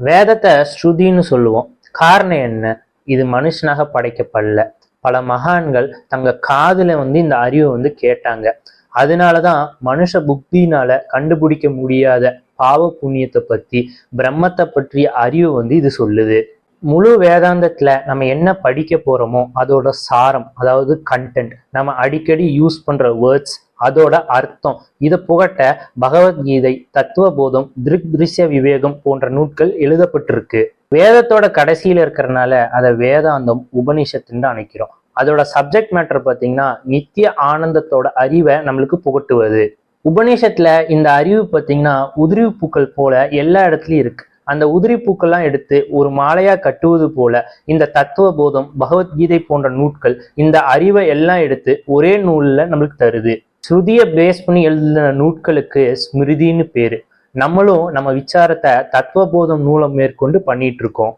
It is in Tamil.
வேதத்தை ஸ்ருதின்னு சொல்லுவோம். காரணம் என்ன? இது மனுஷனாக படைக்கப்படல. பல மகான்கள் தங்க காதுல வந்து இந்த அறிவை வந்து கேட்டாங்க. அதனாலதான் மனுஷ புக்தினால கண்டுபிடிக்க முடியாத பாவ புண்ணியத்தை பத்தி பிரம்மத்தை பற்றிய அறிவு வந்து இது சொல்லுது. முழு வேதாந்தத்துல நம்ம என்ன படிக்க போறோமோ அதோட சாரம் அதாவது கண்டென்ட் நம்ம அடிக்கடி யூஸ் பண்ற வேர்ட்ஸ் அதோட அர்த்தம். இதை புகட்ட பகவத்கீதை தத்துவபோதம் திருக் திருஷ்ய விவேகம் போன்ற நூட்கள் எழுதப்பட்டிருக்கு. வேதத்தோட கடைசியில இருக்கிறனால அதை வேதாந்தம் உபனிஷத்துன்னு தான் அணைக்கிறோம். அதோட சப்ஜெக்ட் மேட்டர் பார்த்தீங்கன்னா நித்திய ஆனந்தத்தோட அறிவை நம்மளுக்கு புகட்டுவது. உபநிஷத்துல இந்த அறிவு பார்த்தீங்கன்னா உதிரி பூக்கள் போல எல்லா இடத்துலயும் இருக்கு. அந்த உதிரி பூக்கள்லாம் எடுத்து ஒரு மாலையா கட்டுவது போல இந்த தத்துவ போதம் பகவத்கீதை போன்ற நூட்கள் இந்த அறிவை எல்லாம் எடுத்து ஒரே நூல்ல நம்மளுக்கு தருது. ஸ்ருதியை பேஸ் பண்ணி எழுதின நூட்களுக்கு ஸ்மிருதின்னு பேரு. நம்மளும் நம்ம விசாரத்தை தத்துவபோதம் நூலம் மேற்கொண்டு பண்ணிட்டு இருக்கோம்.